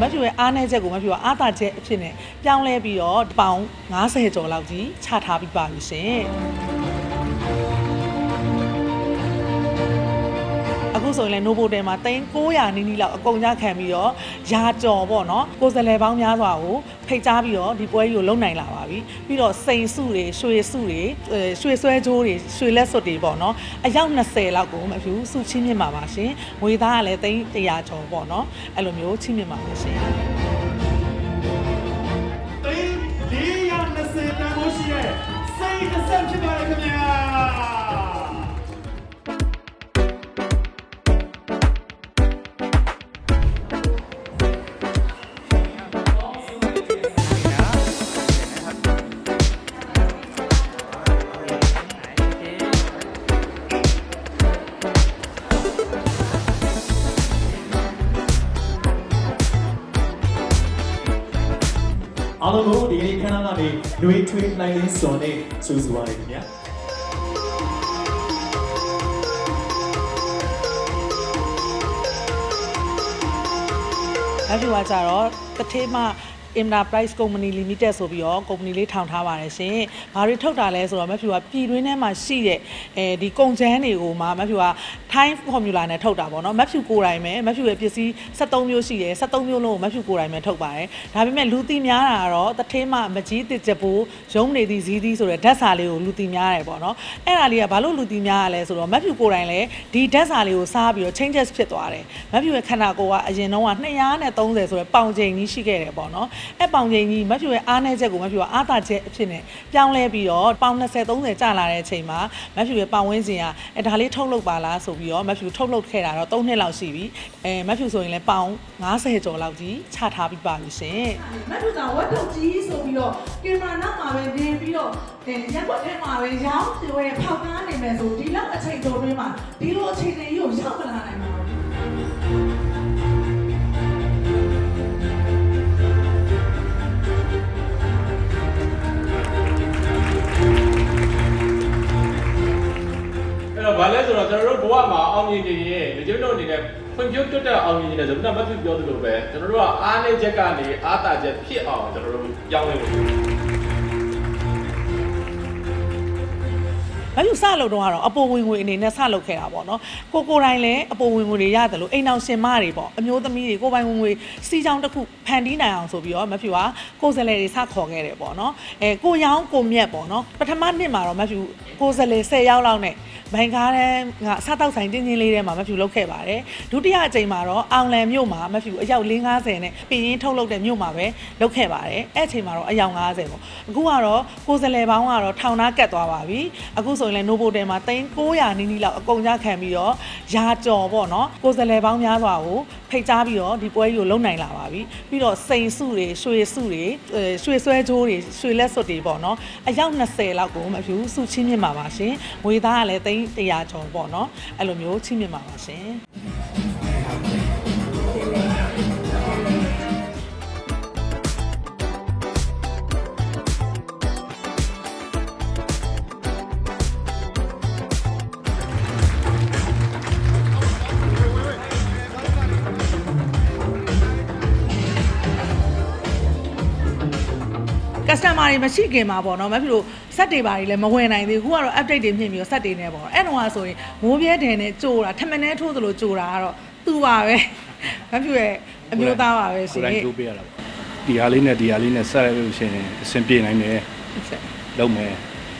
မဖြူရဲ့အားနည်းချက်ကိုမဖြူကအားသာချက်အဖြစ်နဲ့ပြောင်းလဲပြီးတော့ပေါင်90ကျော်လောက်ကြီးချထားပြီးပါပြီရှင် ဆိုရင်လည်း Novo တယ်မှာ3900နီးနီးလောက်အကုန်ကြခံပြီးတော့ရာကြော်ပေါ့နော်ကိုယ်စလဲပေါင်းများစွာကိုဖိတ်ကြားပြီးတော့ဒီပွဲကြီးကိုလုံနိုင်လာပါပြီပြီးတော့စိန်စုတွေရွှေစုတွေအဲရွှေဆွဲကြိုးတွေရွှေလက်စွပ်တွေပေါ့နော်အယောက်20လောက်ကိုမဖြူစုချင်းမြင့်ပါပါရှင်ငွေသားကလည်း300ကျော်ပေါ့နော်အဲ့လိုမျိုးချင်းမြင့်ပါပါရှင်သိန်း420တန်ဖိုးရှိတဲ့စိတ်တစ်ဆက်ဖြစ်ပါတယ်ခင်ဗျာ အားလုံးကိုဒီနေ့ခန်းနာကနေຫນွေထွေးလိုက်ရင်းစော်နဲ့စူးစူပါရခင်ဗျာနောက်တစ်ခုကကြတော့တထေးမ Enterprise Company Limited ဆိုပြီးတော့ company လေးထောင်ထားပါတယ်ရှင်။ဘာတွေထုတ်တာလဲဆိုတော့မဖြူကပြည်တွင်းထဲမှာရှိတဲ့အဲဒီကုန်ချမ်းတွေကိုမှမဖြူက Thai formula နဲ့ထုတ်တာပေါ့နော်။မဖြူကိုယ်တိုင်ပဲမဖြူရဲ့ပစ္စည်း73မျိုးရှိတယ်။73မျိုးလုံးကိုမဖြူကိုယ်တိုင်ပဲထုတ်ပါတယ်။ဒါပေမဲ့လူသိများတာကတော့တထေးမမကြီးတစ်ချက်ပိုးရုံးနေသည့်ဇီးသီးဆိုတဲ့ဓာတ်စာလေးကိုလူသိများတယ်ပေါ့နော်။အဲ့ဒါလေးကဘာလို့လူသိများရလဲဆိုတော့မဖြူကိုယ်တိုင်လည်းဒီဓာတ်စာလေးကိုစားပြီးတော့ changes ဖြစ်သွားတယ်။မဖြူရဲ့ခန္ဓာကိုယ်ကအရင်တော့က230ဆိုတဲ့ပေါင်ချိန်ကြီးရှိခဲ့တယ်ပေါ့နော်။အဲ့ပေါင်ချိန်ကြီးမဖြူရဲ့အားနည်းချက်ကိုမဖြူကအားသာချက်အဖြစ်နဲ့ပြောင်းလဲပြီးတော့ပေါင်20 30ကျလာတဲ့အချိန်မှာမဖြူရဲ့ပေါင်ဝင်းစဉ်ကအဲဒါလေးထုတ်လုပ်ပါလားဆိုပြီးတော့မဖြူထုတ်လုပ်ခဲ့တာတော့3နှစ်လောက်ရှိပြီ။အဲမဖြူဆိုရင်လည်းပေါင်90ကျော်လောက်ကြီးချထားပြီးပါပြီရှင်မတ်ထူသာဝတ်ထုတ်ကြီးဆိုပြီးတော့ကင်မရာနောက်မှာပဲနေပြီးတော့အဲရက်ွက်ထဲမှာပဲရောင်းပြွဲဖောက်ကားနေမယ်ဆိုဒီလောက်အချိန်တော်တွင်းမှာဒီလိုအချိန်တွေကြီးကိုရောက်မလာနိုင်ပါ နဲ့ဖွံ့ဖြိုးတိုးတက်အောင်မြင်နေတယ်ဆိုတော့မတ်သူပြောသလိုပဲကျွန်တော်တို့ကအားနည်းချက်ကနေအားသာချက်ဖြစ်အောင်ကျွန်တော်တို့ကြောင်းလဲလို့ မဖြူစလုပ်တော့ကတော့အပေါ်ဝင်ငွေအနေနဲ့စလုပ်ခဲ့တာပေါ့နော်ကိုကိုတိုင်းလည်းအပေါ်ဝင်ငွေတွေရတယ်လို့အိမ်အောင်ရှင်မတွေပေါ့အမျိုးသမီးတွေကိုပိုင်ဝင်ငွေစီချောင်းတစ်ခုဖန်တီးနိုင်အောင်ဆိုပြီးတော့မဖြူကကိုယ်စလဲတွေစခေါ်ခဲ့တယ်ပေါ့နော်အဲကိုရောင်းကိုမြက်ပေါ့နော်ပထမနှစ်မှာတော့မဖြူကိုယ်စလဲ10ရောက်လောက်နဲ့ဘိုင်ကားတဲ့ကစားတောက်ဆိုင်တင်းချင်းလေးထဲမှာမဖြူလုပ်ခဲ့ပါတယ်ဒုတိယအကြိမ်မှာတော့အောင်လန်မြို့မှာမဖြူအယောက်50နဲ့ပြင်ရင်းထုတ်လုပ်တဲ့မြို့မှာပဲလုပ်ခဲ့ပါတယ်အဲ့အချိန်မှာတော့အယောက်50ပေါ့အခုကတော့ကိုယ်စလဲပေါင်းကတော့ထောင်သားကတ်သွားပါပြီအခုဆိုရင်လည်း Novo တယ်မှာ3900နီးနီးလောက်အကုန်ကြခံပြီးတော့ရာကြော်ပေါ့နော်ကိုယ်စလဲပေါင်းများစွာကိုဖိတ်ကြားပြီးတော့ဒီပွဲကြီးကိုလုံနိုင်လာပါပြီပြီးတော့စိန်စုတွေရွှေစုတွေအဲရွှေဆွဲကြိုးတွေရွှေလက်စွပ်တွေပေါ့နော်အယောက်20လောက်ကိုမဖြူစုချင်းမြင့်ပါပါရှင်ငွေသားကလည်း300ကျော်ပေါ့နော်အဲ့လိုမျိုးချင်းမြင့်ပါပါရှင် customer တွေမရှိခင်မှာပေါ့နော်မဖြစ်လို့စက်တွေပါတွေလည်းမဝင်နိုင်သေးဘူးခုကတော့ update တွေမြင့်ပြီးတော့စက်တွေနဲ့ပေါ့အဲ့တော့ကဆိုရင်မိုးပြဲတယ်နဲ့ကြိုးတာထမင်းနဲ့ထိုးသလိုကြိုးတာကတော့သူ့ပါပဲမဖြစ်ရဲ့အမျိုးသားပါပဲရှင်ကိုယ်တိုင်ကြိုးပေးရတာပေါ့ဒီဟာလေးနဲ့ဒီဟာလေးနဲ့ဆက်ရလို့ရှိရင်အဆင်ပြေနိုင်တယ်လုံးမယ်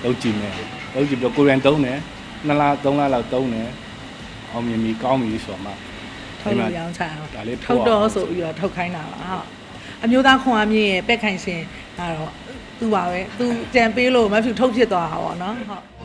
လုံးကြည့်မယ်လုံးကြည့်ပြီးတော့ကိုယ်တိုင်တုံးတယ်နှစ်လသုံးလလောက်တုံးတယ်အောင်မြင်ပြီးကောင်းပြီဆိုတော့မှထုတ်လို့ရောင်းချအောင်ဒါလေးထုတ်ထုတ်အောင်တော့ဆိုပြီးတော့ထုတ်ခိုင်းတာပါဟုတ်အမျိုးသားခွန်အားမြင့်ရဲ့ပက်ခိုင်ရှင် ကတော့သူ့ပါပဲသူကြံပေးလို့မဖြစ်ထုတ်ဖြစ်သွားတာပေါ့နော်ဟုတ်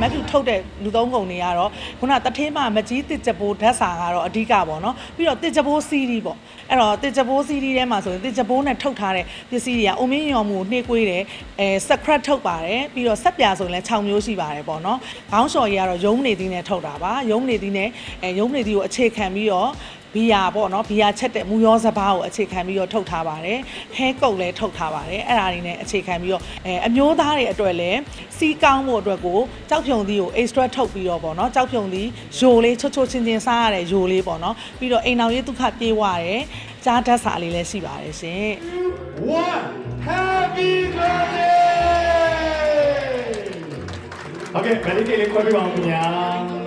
မက်ဖြူထုတ်တဲ့လူသုံးကုန်တွေကတော့ခုနတထင်းမမကြီးတစ်ကြပိုးဓာတ်စာကတော့အဓိကပေါ့နော်ပြီးတော့တစ်ကြပိုးစီးဒီပေါ့အဲ့တော့တစ်ကြပိုးစီးဒီထဲမှာဆိုရင်တစ်ကြပိုးနဲ့ထုတ်ထားတဲ့ပစ္စည်းတွေကအိုမင်းရော်မှုကိုနှိမ့်ကွေးတယ်အဲစကရက်ထုတ်ပါတယ်ပြီးတော့ဆက်ပြာဆိုရင်လည်း6မျိုးရှိပါတယ်ပေါ့နော်ခေါင်းလျှော်ကြီးကတော့ရုံးနေသီးနဲ့ထုတ်တာပါရုံးနေသီးနဲ့အဲရုံးနေသီးကိုအခြေခံပြီးတော့ ဘီယာပေါ့နော်ဘီယာချက်တဲ့မူရောစပားကိုအခြေခံပြီးတော့ထုတ်ထားပါတယ်ဟဲကုတ်လည်းထုတ်ထားပါတယ်အဲ့ဒါတွေနဲ့အခြေခံပြီးတော့အဲအမျိုးသားတွေအတွက်လည်းစီးကောင်းဖို့အတွက်ကိုကြောက်ဖြုံသီးကို extra ထုတ်ပြီးတော့ပေါ့နော်ကြောက်ဖြုံသီးယိုလေးချွတ်ချွတ်ချင်းချင်းစားရတဲ့ယိုလေးပေါ့နော်ပြီးတော့အိမ်တော်ရေးဒုက္ခပြေးဝရတယ်ကြားဓာတ်စာလေးလည်းရှိပါတယ်ရှင် One happy birthday Okay, ဗလိတေလေးခေါ်ပြပါဦးခင်ဗျာ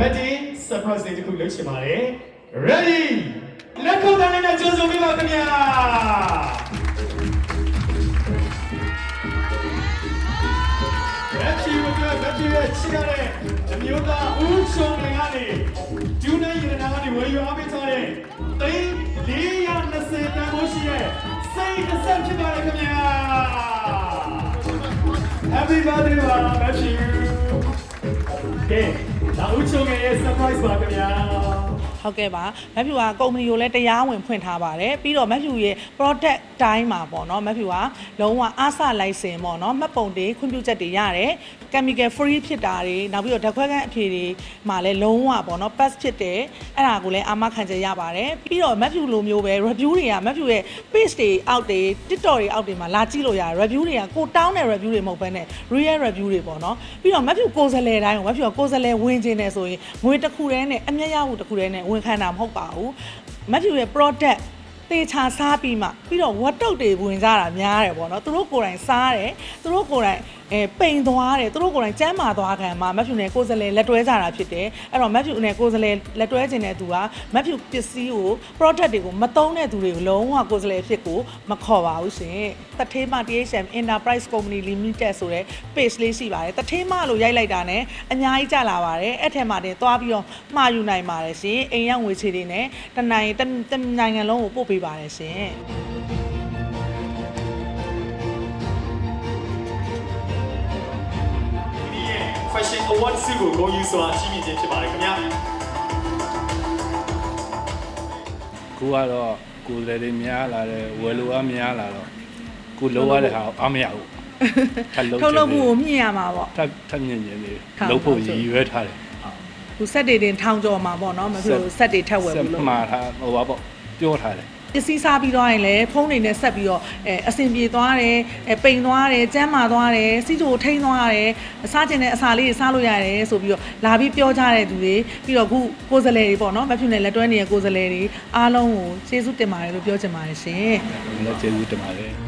Ready surprise လေးတစ်ခုလုပ်ချင်ပါတယ် Ready လက်ခုပ်တိုင်းနဲ့ကြိုးစုံပြပါခင်ဗျာ Matthew အတွက် Matthew ရဲ့ချစ်ရတဲ့အမျိုးသားဦးချုံနေကနေဒူနိုင်ရတနာကနေဝယ်ယူအားပေးထားတဲ့သိန်း420တန်ဖိုးရှိတဲ့စိတ်တစ်ဆက်ဖြစ်ပါတယ်ခင်ဗျာ Happy birthday ပါ Matthew ကဲ ဒါဦးချုံငယ်ရဲ့ surprise ပါခင်ဗျာ ဟုတ်ကဲ့ပါမက်ဖြူကကုမ္ပဏီကိုလည်းတရားဝင်ဖွင့်ထားပါတယ်ပြီးတော့မက်ဖြူရဲ့ product တိုင်းမှာပေါ့နော်မက်ဖြူကလုံးဝအားစလိုက်စင်ပေါ့နော်မှတ်ပုံတွေခွင့်ပြုချက်တွေရတယ် chemical free ဖြစ်တာတွေနောက်ပြီးတော့ဓာတ်ခွဲခန်းအဖြေတွေမှာလည်းလုံးဝပေါ့နော် pass ဖြစ်တယ်အဲ့ဒါကိုလည်းအာမခံချက်ရပါတယ်ပြီးတော့မက်ဖြူလိုမျိုးပဲ review တွေကမက်ဖြူရဲ့ page တွေအောက်တွေ TikTok တွေအောက်တွေမှာလာကြည့်လို့ရတယ် review တွေကကိုတောင်းတဲ့ review တွေမဟုတ်ဘဲနဲ့ real review တွေပေါ့နော်ပြီးတော့မက်ဖြူကိုယ်စားလှယ်တိုင်းကိုမက်ဖြူကကိုယ်စားလှယ်ဝင်ခြင်းနဲ့ဆိုရင်ငွေတစ်ခုတည်းနဲ့အမျက်ရဖို့တစ်ခုတည်းနဲ့ဝင်ခံတာမဟုတ်ပါဘူးမက်ဖြူရဲ့ product တေချာစားပြီးမှပြီးတော့ဝတ်တုတ်တွေဝင်ကြတာများတယ်ပေါ့နော်သူတို့ကိုယ်တိုင်စားတယ်သူတို့ကိုယ်တိုင်အဲပိန်သွားတယ်သူတို့ကိုယ်တိုင်ကျမ်းမာသွားခံမှာမက်ဖြူနဲ့ကိုယ်စလဲလက်တွဲကြတာဖြစ်တယ်အဲ့တော့မက်ဖြူနဲ့ကိုယ်စလဲလက်တွဲခြင်းတဲ့သူကမက်ဖြူပစ္စည်းကို product တွေကိုမသုံးတဲ့သူတွေကိုလုံးဝကိုယ်စလဲဖြစ်ကိုမခေါ်ပါဘူးရှင်တထေးမ THM Enterprise Company Limited ဆိုတဲ့ page လေးရှိပါတယ်တထေးမလို့ရိုက်လိုက်တာ ਨੇ အများကြီးကြလာပါတယ်အဲ့ထက်မှတင်သွားပြီးတော့မှာယူနိုင်ပါတယ်ရှင်အိမ်ရောက်ငွေချေတွေနဲ့တနိုင်တစ်တစ်နိုင်ငံလုံးကိုပို့ပေးပါတယ်ရှင်ဒီရဲ့ Fashion Award ဆုကိုဂုဏ်ယူစွာချီးမြှင့်ခြင်းဖြစ်ပါတယ်ခင်ဗျာခုကတော့ကိုယ်လည်းတွေများလာတယ်ဝယ်လိုအားများလာတော့ကိုလိုရတဲ့ဟာကိုအားမရဘူးထပ်လုံးထုတ်လုပ်မှုကိုမြင့်ရမှာပေါ့ထပ်ထပ်မြင့်ခြင်းလေးထောင်လုံးဖို့ထောင်ရည်ရွယ်ထားတယ်ခုဆက်တွေတင်ထောင်ကျော်မှာပေါ့နော်မဖြစ်လို့ဆက်တွေထက်ဝယ်ဆက်ဘူးလို့မှားထားဟိုပါပေါ့ပြောထားတယ် ပစ္စည်းစားပြီးသွားရင်လည်းဖုန်းတွေနဲ့ဆက်ပြီးတော့အဲအဆင်ပြေသွားတယ်အဲပိန်သွားတယ်ကျန်းမာသွားတယ်စီးချိုထိန်းသွားတယ်အစားကျင်တဲ့အစာလေးတွေစားလို့ရတယ်ဆိုပြီးတော့လာပြီးပြောကြတဲ့သူတွေပြီးတော့ခုကိုယ်စလဲတွေပေါ့နော်မဖြစ်နဲ့လက်တွဲနေတဲ့ကိုယ်စလဲတွေအားလုံးကိုကျေးဇူးတင်ပါတယ်လို့ပြောချင်ပါတယ်ရှင်လည်းကျေးဇူးတင်ပါတယ်